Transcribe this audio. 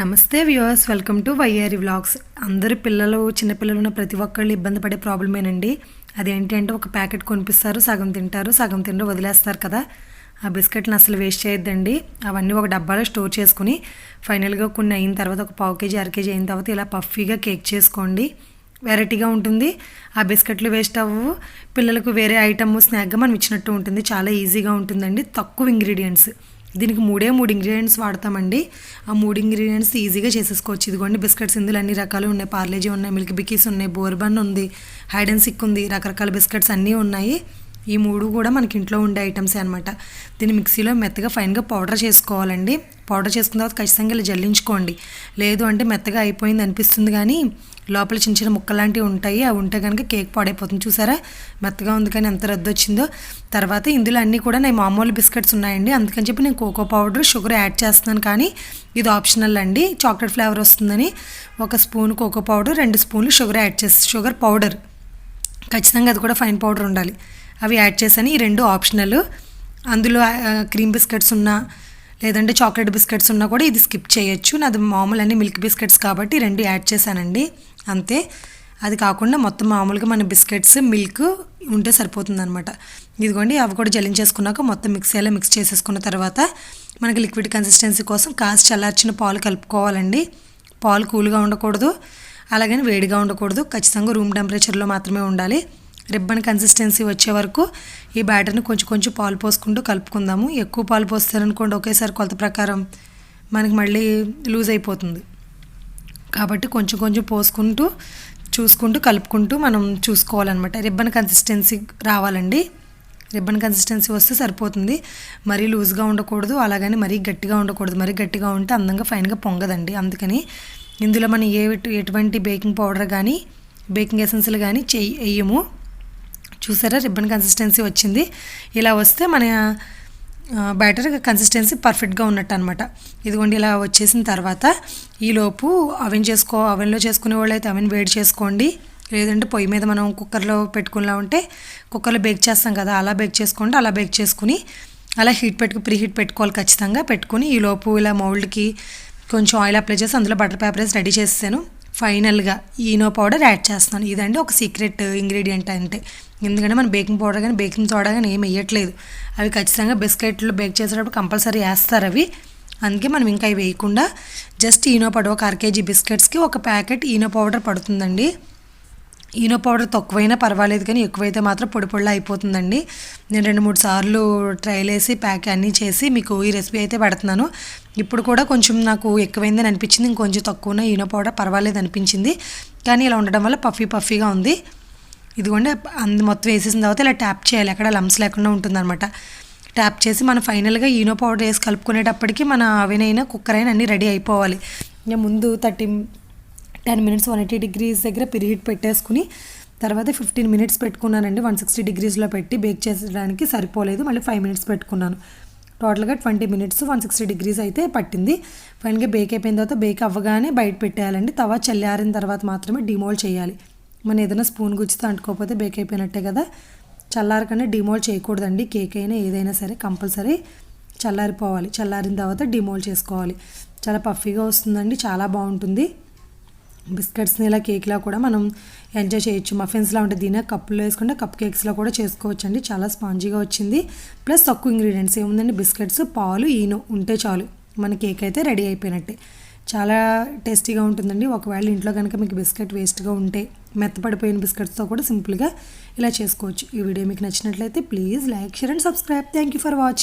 నమస్తే viewers welcome to Y R vlogs. అందరు పిల్లలు చిన్నపిల్లలు ఉన్న ప్రతి ఒక్కళ్ళు ఇబ్బంది పడే ప్రాబ్లమేనండి అదేంటి అంటే ఒక ప్యాకెట్ కొనిపిస్తారు సగం తింటారు సగం తిండి వదిలేస్తారు కదా. ఆ బిస్కెట్ని అసలు వేస్ట్ చేయొద్దండి. అవన్నీ ఒక డబ్బాలో స్టోర్ చేసుకుని ఫైనల్గా కొన్ని అయిన తర్వాత ఒక పావు కేజీ అర కేజీ అయిన తర్వాత ఇలా పఫీగా కేక్ చేసుకోండి. వెరైటీగా ఉంటుంది. ఆ బిస్కెట్లు వేస్ట్ అవ్వవు. పిల్లలకు వేరే ఐటమ్ స్నాక్గా మనం ఇచ్చినట్టు ఉంటుంది. చాలా ఈజీగా ఉంటుందండి. తక్కువ ఇంగ్రీడియంట్స్. దీనికి మూడే మూడు ఇంగ్రీడియంట్స్ వాడతామండి. ఆ మూడు ఇంగ్రీడియంట్స్ ఈజీగా చేసేసుకోవచ్చు. ఇదిగోండి బిస్కెట్స్ ఇందులో అన్ని రకాలు ఉన్నాయి. పార్లేజీ ఉన్నాయి మిల్క్ బికీస్ ఉన్నాయి బోర్బన్ ఉంది హైడ్ అండ్ సిక్ ఉంది రకరకాల బిస్కెట్స్ అన్నీ ఉన్నాయి. ఈ మూడు కూడా మనకి ఇంట్లో ఉండే ఐటమ్సే అనమాట దీన్ని మిక్సీలో మెత్తగా ఫైన్గా పౌడర్ చేసుకోవాలండి. పౌడర్ చేసుకున్న తర్వాత ఖచ్చితంగా ఇలా జల్లించుకోండి. లేదు అంటే మెత్తగా అయిపోయింది అనిపిస్తుంది కానీ లోపల చిన్న చిన్న ముక్క లాంటివి ఉంటాయి. అవి ఉంటే కనుక కేక్ పాడైపోతుంది. చూసారా? మెత్తగా ఉంది కానీ ఎంత రద్దు వచ్చిందో. తర్వాత ఇందులో అన్నీ కూడా నేను మామూలు బిస్కెట్స్ ఉన్నాయండి. అందుకని చెప్పి నేను కోకో పౌడర్ షుగర్ యాడ్ చేస్తున్నాను కానీ ఇది ఆప్షనల్ అండి. చాక్లెట్ ఫ్లేవర్ వస్తుందని ఒక స్పూన్ కోకో పౌడర్ రెండు స్పూన్లు షుగర్ యాడ్ చేసి షుగర్ పౌడర్ ఖచ్చితంగా అది కూడా ఫైన్ పౌడర్ ఉండాలి. అవి యాడ్ చేశాను. ఈ రెండు ఆప్షనల్. అందులో క్రీమ్ బిస్కెట్స్ ఉన్నా లేదంటే చాక్లెట్ బిస్కెట్స్ ఉన్నా కూడా ఇది స్కిప్ చేయొచ్చు. నాది మామూలు అన్ని మిల్క్ బిస్కెట్స్ కాబట్టి రెండు యాడ్ చేశానండి. అంతే. అది కాకుండా మొత్తం మామూలుగా మన బిస్కెట్స్ మిల్క్ ఉంటే సరిపోతుందనమాట ఇదిగోండి అవి కూడా జలించేసుకున్నాక మొత్తం మిక్సీలో మిక్స్ చేసేసుకున్న తర్వాత మనకి లిక్విడ్ కన్సిస్టెన్సీ కోసం కాసి చల్లార్చిన పాలు కలుపుకోవాలండి. పాలు కూల్గా ఉండకూడదు. అలాగని వేడిగా ఉండకూడదు. ఖచ్చితంగా రూమ్ టెంపరేచర్లో మాత్రమే ఉండాలి. రిబ్బన్ కన్సిస్టెన్సీ వచ్చే వరకు ఈ బ్యాటర్ని కొంచెం కొంచెం పాలు పోసుకుంటూ కలుపుకుందాము. ఎక్కువ పాలు పోస్తారనుకోండి ఒకేసారి కొలత ప్రకారం మనకి మళ్ళీ లూజ్ అయిపోతుంది. కాబట్టి కొంచెం కొంచెం పోసుకుంటూ చూసుకుంటూ కలుపుకుంటూ మనం చూసుకోవాలన్నమాట. రిబ్బన్ కన్సిస్టెన్సీ రావాలండి. రిబ్బన్ కన్సిస్టెన్సీ వస్తే సరిపోతుంది. మరీ లూజ్గా ఉండకూడదు అలాగని మరీ గట్టిగా ఉండకూడదు. మరీ గట్టిగా ఉంటే అందంగా ఫైన్గా పొంగదండి. అందుకని ఇందులో మనం ఏ ఎటువంటి బేకింగ్ పౌడర్ కానీ బేకింగ్ ఎసెన్స్లు కానీ చెయ్యి వేయము చూసారా? రిబ్బన్ కన్సిస్టెన్సీ వచ్చింది. ఇలా వస్తే మన బ్యాటర్ కన్సిస్టెన్సీ పర్ఫెక్ట్గా ఉన్నట్టు అనమాట ఇదిగోండి ఇలా వచ్చేసిన తర్వాత ఈలోపు అవెన్ చేసుకో అవెన్లో చేసుకునే వాళ్ళు అయితే అవెన్ వేడి చేసుకోండి. లేదంటే పొయ్యి మీద మనం కుక్కర్లో పెట్టుకునేలా ఉంటే కుక్కర్లో బేక్ చేస్తాం కదా అలా బేక్ చేసుకోండి అలా బేక్ చేసుకుని అలా హీట్ పెట్టుకు ప్రీ హీట్ పెట్టుకోవాలి ఖచ్చితంగా. పెట్టుకుని ఈలోపు ఇలా మౌల్డ్కి కొంచెం ఆయిల్ అప్లై చేసి అందులో బటర్ పేపర్ వేసి రెడీ చేస్తాను ఫైనల్గా ఈనో పౌడర్ యాడ్ చేస్తున్నాను. ఇదండి ఒక సీక్రెట్ ఇంగ్రీడియంట్ అంటే. ఎందుకంటే మనం బేకింగ్ పౌడర్ కానీ బేకింగ్ సోడా కానీ ఏం వేయట్లేదు. అవి ఖచ్చితంగా బిస్కెట్లు బేక్ చేసేటప్పుడు కంపల్సరీ వేస్తారు అవి. అందుకే మనం ఇంకా అవి వేయకుండా జస్ట్ ఈనో పౌడర్ ఒక అర కేజీ బిస్కెట్స్కి ఒక ప్యాకెట్ ఈనో పౌడర్ పడుతుందండి. ఈనో పౌడర్ తక్కువైనా పర్వాలేదు కానీ ఎక్కువైతే మాత్రం పొడి పొడిలా అయిపోతుందండి. నేను రెండు మూడు సార్లు ట్రైల్ వేసి ప్యాక్ అన్నీ చేసి మీకు ఈ రెసిపీ అయితే పెడుతున్నాను. ఇప్పుడు కూడా కొంచెం నాకు ఎక్కువైందని అనిపించింది ఇంకొంచెం తక్కువ ఈనో పౌడర్ పర్వాలేదు అనిపించింది. కానీ ఇలా ఉండడం వల్ల పఫీ పఫీగా ఉంది. ఇదిగోండి అందు మొత్తం వేసేసిన తర్వాత ఇలా ట్యాప్ చేయాలి అక్కడ లమ్స్ లేకుండా ఉంటుందన్నమాట. ట్యాప్ చేసి మనం ఫైనల్గా ఈనో పౌడర్ వేసి కలుపుకునేటప్పటికి మన అవినైనా కుక్కర్ అయినా అన్నీ రెడీ అయిపోవాలి. ఇంకా ముందు thirty ten minutes one eighty degrees దగ్గర పిరిహీట్ పెట్టేసుకుని తర్వాత ఫిఫ్టీన్ మినిట్స్ పెట్టుకున్నానండి. వన్ సిక్స్టీ డిగ్రీస్లో పెట్టి బేక్ చేసడానికి సరిపోలేదు. మళ్ళీ ఫైవ్ మినిట్స్ పెట్టుకున్నాను. టోటల్గా twenty minutes one sixty degrees అయితే పట్టింది. ఫైనల్గా బేక్ అయిపోయిన తర్వాత బేక్ అవ్వగానే బయట పెట్టేయాలండి. తవా చల్లారిన తర్వాత మాత్రమే డిమోల్ చేయాలి. మనం ఏదైనా స్పూన్ గుచ్చితే అంటుకోకపోతే బేక్ అయిపోయినట్టే కదా. చల్లారకనే డిమోల్ చేయకూడదండి. కేక్ అయినా ఏదైనా సరే కంపల్సరీ చల్లారిపోవాలి. చల్లారిన తర్వాత డిమోల్ చేసుకోవాలి. చాలా పఫీగా వస్తుందండి. చాలా బాగుంటుంది. బిస్కెట్స్ని ఇలా కేక్లా కూడా మనం ఎంజాయ్ చేయొచ్చు. మఫిన్స్లా ఉంటే దీని కప్పులో వేసుకుంటే కప్ కేక్స్లో కూడా చేసుకోవచ్చు అండి చాలా స్పాంజీగా వచ్చింది. ప్లస్ తక్కువ ఇంగ్రీడియంట్స్ ఏముందండి? బిస్కెట్స్ పాలు ఈను ఉంటే చాలు. మన కేక్ అయితే రెడీ అయిపోయినట్టే. చాలా టేస్టీగా ఉంటుందండి. ఒకవేళ ఇంట్లో కనుక మీకు బిస్కెట్ వేస్ట్గా ఉంటే మెత్తపడిపోయిన బిస్కెట్స్తో కూడా సింపుల్గా ఇలా చేసుకోవచ్చు. ఈ వీడియో మీకు నచ్చినట్లయితే please like share and subscribe thank you for watching